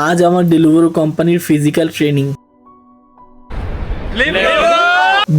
আজ আমার ডেলিভারি কোম্পানির ফিজিক্যাল ট্রেনিং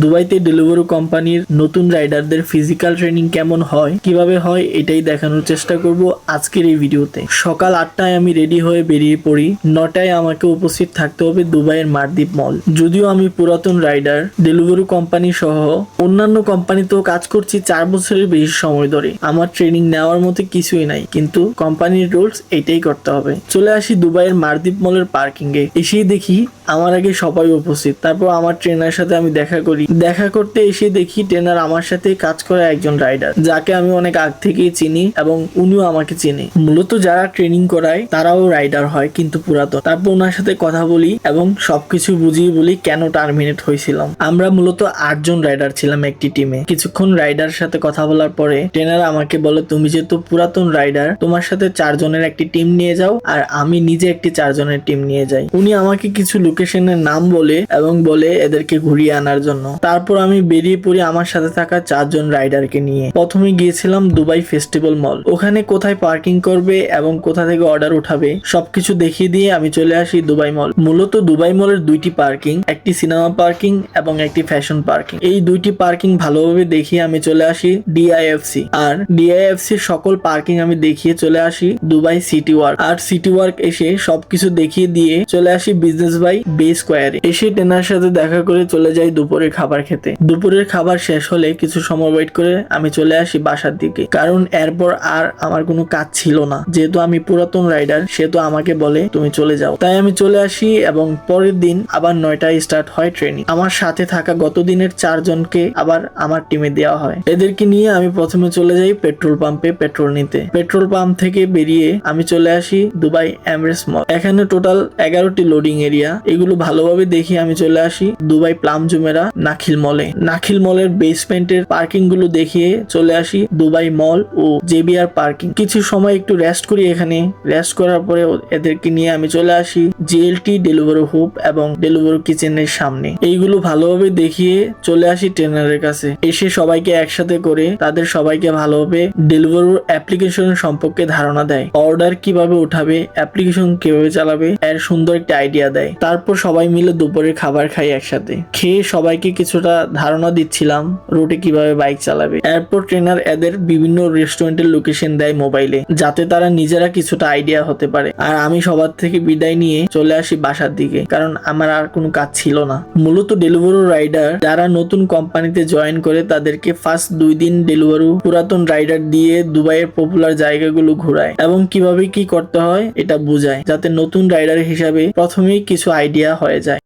দুবাইতে ডেলিভারি কোম্পানির নতুন রাইডারদের ফিজিক্যাল ট্রেনিং কেমন হয়, কীভাবে হয়, এটাই দেখানোর চেষ্টা করব আজকের এই ভিডিওতে। সকাল আটটায় আমি রেডি হয়ে বেরিয়ে পড়ি, নটায় আমাকে উপস্থিত থাকতে হবে দুবাইয়ের মারদ্বীপ মল যদিও আমি পুরাতন রাইডার, ডেলিভারি কোম্পানি সহ অন্যান্য কোম্পানিতেও কাজ করছি চার বছরের বেশি সময় ধরে। আমার ট্রেনিং নেওয়ার মতো কিছুই নাই, কিন্তু কোম্পানির রুলস এটাই করতে হবে। চলে আসি দুবাইয়ের মারদ্বীপ মলের পার্কিং এ এসেই দেখি আমার আগে সবাই উপস্থিত। তারপর আমার ট্রেনার সাথে আমি দেখা করি। দেখা করতে এসে দেখি ট্রেনার আমার সাথে কাজ করে একজন রাইডার, যাকে আমি অনেক আগ থেকেই চিনি এবং উনিও আমাকে চিনে। মূলত যারা ট্রেনিং করায়, তারাও রাইডার হয় কিন্তু পুরাতন। তারপর ওনার সাথে কথা বলি এবং সবকিছু বুঝিয়ে বলি কেন টার্মিনেট হয়েছিলাম। আমরা মূলত আটজন রাইডার ছিলাম একটি টিমে। কিছুক্ষণ রাইডার সাথে কথা বলার পরে ট্রেনার আমাকে বলে, তুমি যেহেতু পুরাতন রাইডার, তোমার সাথে চারজনের একটি টিম নিয়ে যাও আর আমি নিজে একটি চারজনের টিম নিয়ে যাই। উনি আমাকে কিছু লোকেশনের নাম বলে এবং বলে এদেরকে ঘুরিয়ে আনার জন্য। তারপর আমি বেরিয়ে পড়ি আমার সাথে থাকা চারজন রাইডারকে নিয়ে। প্রথমে গিয়েছিলাম দুবাই ফেস্টিভ্যাল মল। ওখানে কোথায় পার্কিং করবে এবং কোথা থেকে অর্ডার উঠাবে সবকিছু দেখিয়ে দিয়ে আমি চলে আসি দুবাই মল। মূলত দুবাই মলের দুইটি পার্কিং, একটি সিনেমা পার্কিং এবং একটি ফ্যাশন পার্কিং। এই দুইটি পার্কিং ভালোভাবে দেখিয়ে আমি চলে আসি ডিআইএফসি। আর ডিআইএফসি সকল পার্কিং আমি দেখিয়ে চলে আসি দুবাই সিটি ওয়ার্ক। আর সিটি ওয়ার্ক এসে সবকিছু দেখিয়ে দিয়ে চলে আসি বিজনেস বাই বে স্কোয়ারে। এসে টেনার সাথে দেখা করে চলে যাই দুপুরের খাবার খেতে। দুপুরের খাবার শেষ হলে কিছু সময় ওয়েট করে আমি চলে আসি বাসার দিকে। কারণ এরপর আর আমার কোনো কাজ ছিল না। যেহেতু আমি পুরাতন রাইডার সেহেতু আমাকে বলে, তুমি চলে যাও। তাই আমি চলে আসি এবং পরের দিন আবার নয়টায় স্টার্ট হয় ট্রেনিং আমার সাথে থাকা গত দিনের চারজনকে আবার আমার টিমে দেওয়া হয়। এদেরকে নিয়ে আমি প্রথমে চলে যাই পেট্রোল পাম্পে পেট্রোল নিতে। পেট্রোল পাম্প থেকে বেরিয়ে আমি চলে আসি দুবাই এমরেস মল এখানে টোটাল এগারোটি লোডিং এরিয়া এগুলো ভালোভাবে দেখি আমি চলে আসি দুবাই প্লাম জুমেরা নাখিল মলে। নাখিল মলের বেসমেন্টের পার্কিংগুলো দেখিয়ে চলে আসি দুবাই মল ও জেবিআর পার্কিং। কিছু সময় একটু রেস্ট করি এখানে। রেস্ট করার পরে এদেরকে নিয়ে আমি চলে আসি জিএলটি ডেলিভারি হুব এবং ডেলিভারি কিচেনের সামনে। এইগুলো ভালোভাবে দেখিয়ে চলে আসি ট্রেনারের কাছে। এসে সবাইকে একসাথে করে তাদের সবাইকে ভালোভাবে ডেলিভারি অ্যাপ্লিকেশন সম্পর্কে ধারণা দেয়। অর্ডার কীভাবে উঠাবে, অ্যাপ্লিকেশন কীভাবে চালাবে, এর সুন্দর একটা আইডিয়া দেয়। তারপর সবাই মিলে দুপুরের খাবার খাই একসাথে। খেয়ে সবাইকে কিছুটা ধারণা দিচ্ছিলাম, রুটে কীভাবে বাইক চালাবে। এরপর ট্রেনার এদের বিভিন্ন রেস্টুরেন্টের লোকেশন দেয় মোবাইলে যাতে তারা নিজেরা কিছুটা আইডিয়া হতে পারে। আর আমি সবার থেকে বিদায় নিয়ে চলে আসি বাসার দিকে, কারণ আমার আর কোনো কাজ ছিল না। মূলত ডেলিভারি রাইডার যারা নতুন কোম্পানিতে জয়েন করে তাদেরকে ফার্স্ট দুই দিন ডেলিভারি পুরাতন রাইডার দিয়ে দুবাইয়ের পপুলার জায়গাগুলো ঘোরায়। এবং কীভাবে কি করতে হয়, এটা বোঝায়, যাতে নতুন রাইডার হিসাবে প্রথমেই কিছু আইডিয়া হয়ে যায়।